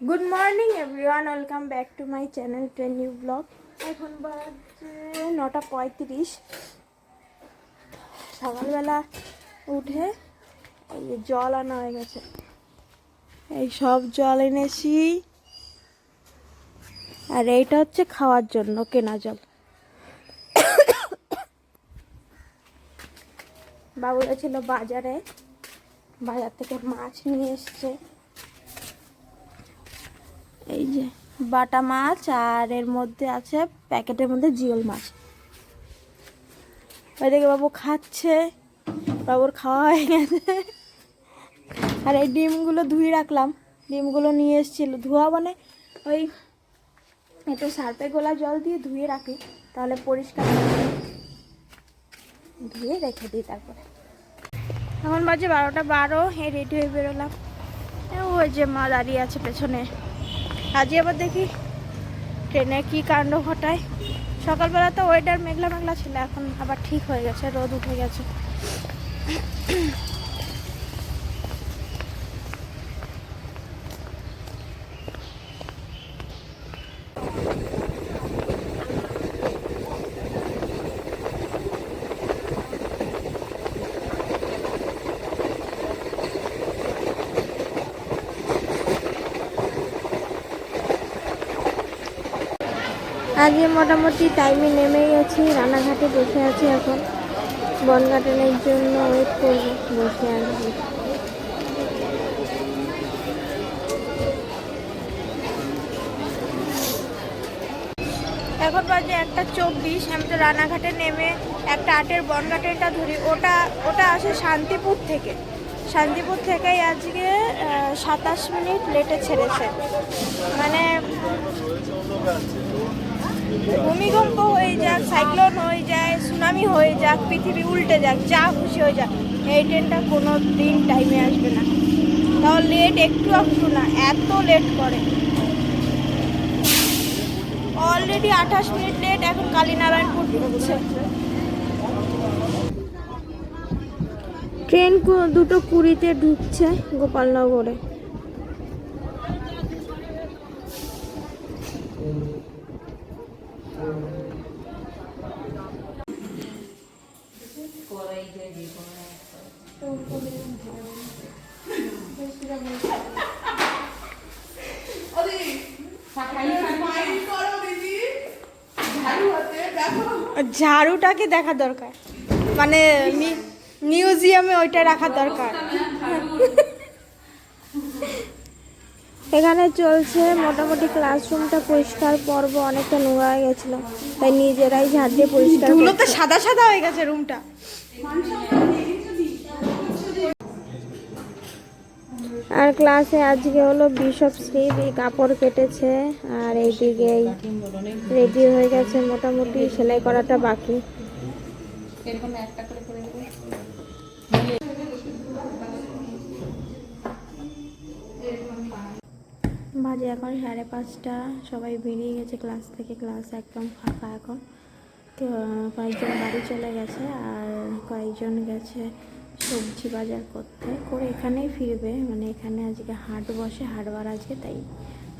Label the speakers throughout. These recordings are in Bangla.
Speaker 1: Good morning everyone welcome back to my channel train new blog এখন বাজে নটা পঁয়ত্রিশ। সকালবেলা উঠে এই যে জল আনা হয়ে গেছে। এই সব জল এনেছি। আর এইটা হচ্ছে খাওয়ার জন্য কেনা জল। বাবুরা ছিল বাজারে। বাজার থেকে মাছ নিয়ে এসছে। এই যে বাটা মাছ আর এর মধ্যে আছে প্যাকেটের মধ্যে জিওল মাছ। ওইদিকে বাবু খাচ্ছে, বাবুর খাওয়া হয়ে গেছে। আর এই ডিমগুলো ধুয়ে রাখলাম। ডিমগুলো নিয়ে এসেছিল। ধোয়া মানে ওই একটু সার্পে গোলা জল দিয়ে ধুয়ে রাখি, তাহলে পরিষ্কার ধুয়ে রেখে দিই তারপরে। এখন বাজে বারোটা বারো, এই রেডি হয়ে বেরোলাম। ওই যে মা দাঁড়িয়ে আছে পেছনে। আজকে আবার দেখি ট্রেনে কি কাণ্ড ঘটায়। সকালবেলা তো ওয়েদার মেঘলা মেঘলা ছিল, এখন আবার ঠিক হয়ে গেছে, রোদ উঠে গেছে। আজকে মোটামুটি টাইমে নেমে গেছি রানাঘাটে বসে আছি এখন। বনগাটনের জন্য ওয়েট করব, বসে আছি। এখন বাজে একটা চব্বিশ, আমি তো রানাঘাটে নেমে একটা আটের বনঘাটেরটা ধরি। ওটা ওটা আসে শান্তিপুর থেকে। শান্তিপুর থেকেই আজকে সাতাশ মিনিট লেটে ছেড়েছে। মানে ভূমিকম্প হয়ে যাক, সাইক্লোন হয়ে যায়, সুনামি হয়ে যাক, পৃথিবী উল্টে যাক, যা খুশি হয়ে যাক, এই ট্রেনটা কোনো দিন টাইমে আসবে না। তাও লেট একটু একটু না, এত লেট করে। অলরেডি আঠাশ মিনিট লেট এখন কালীনারায়ণপুর ঢুকছে। ট্রেন দুটো কুড়িতে ঢুকছে গোপালনগরে। ঝাড়ুটাকে দেখা দরকার। মানে মিউজিয়ামে ওইটা রাখা দরকার। এখানে চলছে মোটামুটি ক্লাসরুমটা পরিষ্কার পর্ব অনেকটা নোংরা হয়ে গেছিল। তাই নিজেরাই ঝাড় দিয়ে পরিষ্কার
Speaker 2: সাদা সাদা হয়ে গেছে রুমটা
Speaker 1: আর ক্লাসে আজকে হলো বিশপ স্লিপ এই কাপড় কেটেছে, আর এইদিকে রেডি হয়ে গেছে মোটামুটি, সেলাই করাটা বাকি। বাজে এখন সাড়ে পাঁচটা, সবাই বেরিয়ে গেছে ক্লাস থেকে, ক্লাস একদম ফাঁকা এখন। কয়েকজন বাড়ি চলে গেছে আর কয়েকজন গেছে সবজি বাজার করতে। করে এখানেই ফিরবে। মানে এখানে আজকে হাট বসে হাটবার আজকে, তাই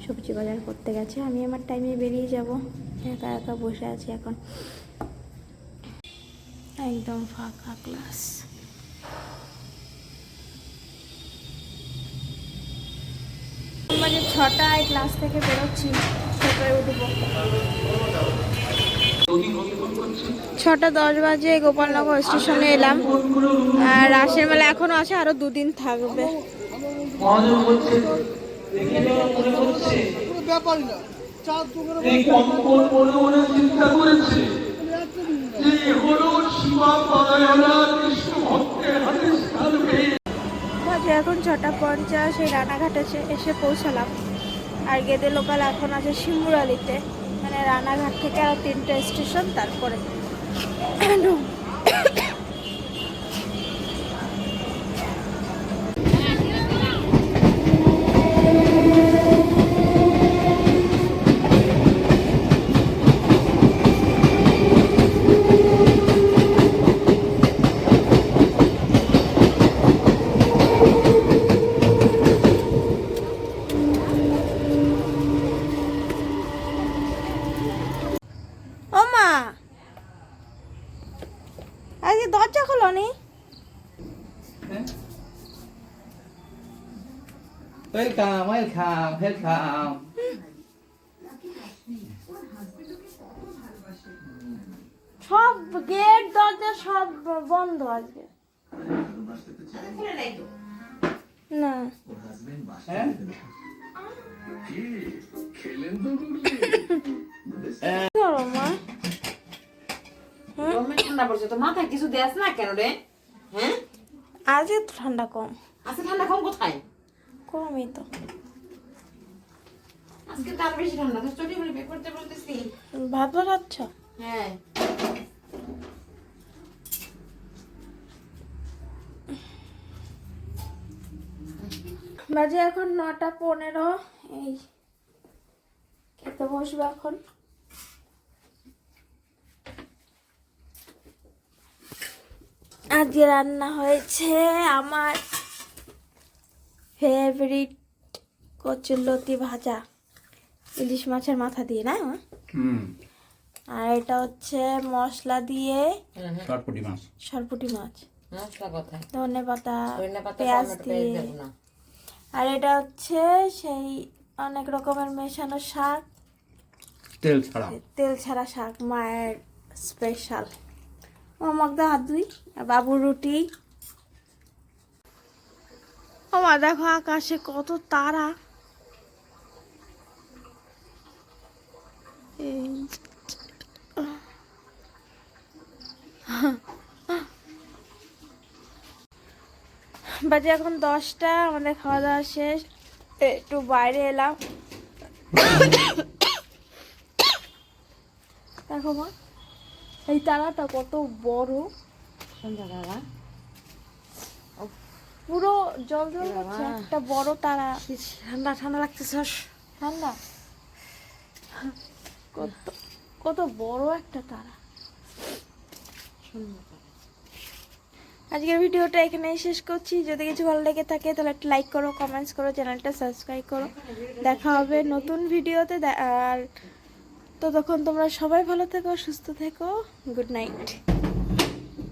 Speaker 1: সবজি বাজার করতে গেছে। আমি আমার টাইমে বেরিয়ে যাব। একা একা বসে আছি এখন। একদম ফাঁকা ক্লাস ছটায় ক্লাস থেকে বেরোচ্ছি। ছটায় উঠবো। ছটা দশ বাজে গোপালনগর স্টেশনে এলাম। আর রাসের মেলা এখনও আছে, আরও দুদিন থাকবে। বাজে এখন ছটা পঞ্চাশ, এই রানাঘাটে এসে পৌঁছালাম। আর গেদে লোকাল এখন আছে শিমুরালিতে। মানে রানাঘাট থেকে আরও তিনটে স্টেশন, তারপরে ano um,
Speaker 2: welcome welcome welcome
Speaker 1: সব গেট দরজা সব বন্ধ আজকে না।
Speaker 2: হ্যাঁ
Speaker 3: ঠান্ডা পড়ছে তো মাথায় কিছু দেয়াস না কেন রে? হ্যাঁ?
Speaker 1: আজকে তো ঠান্ডা কম।
Speaker 3: আজকে ঠান্ডা কম কোথায়?
Speaker 1: কমই তো।
Speaker 3: আজকে বেশি তো চটি করে বের করতে বলতেছি।
Speaker 1: ভাত
Speaker 3: হ্যাঁ।
Speaker 1: বাজে এখন নটা পনেরো এই খেতে বসবো এখন। আজকে রান্না হয়েছে আমার ফেভারিট কচুরলতি ভাজা। ইলিশ মাছের মাথা দিয়ে না? আর এটা হচ্ছে মশলা দিয়ে
Speaker 2: চটপটি মাছ।
Speaker 1: সরপুটি মাছ। ধনে পাতা পেঁয়াজ দিয়ে। আর এটা হচ্ছে সেই অনেক রকমের মেশানো শাক।
Speaker 2: তেল ছাড়া।
Speaker 1: তেল ছাড়া শাক মায়ের স্পেশাল ও মগদা হাত ধুই। আর বাবু রুটি। মা দেখো আকাশে কত তারা। বাজে এখন দশটা আমাদের খাওয়া দাওয়া শেষ। একটু বাইরে এলাম। দেখো মা এই তারাটা কত বড়। পুরো জল জল করছে একটা বড় তারা।
Speaker 3: ঠান্ডা ঠান্ডা লাগতেছে
Speaker 1: ঠান্ডা? কত কত বড় একটা তারা। আজকের ভিডিওটা এখানেই শেষ করছি। যদি কিছু ভালো লেগে থাকে তাহলে একটা লাইক করো কমেন্টস করো চ্যানেলটা সাবস্ক্রাইব করো। দেখা হবে নতুন ভিডিওতে। আর ততক্ষণ তোমরা সবাই ভালো থেকো সুস্থ থেকো। Good night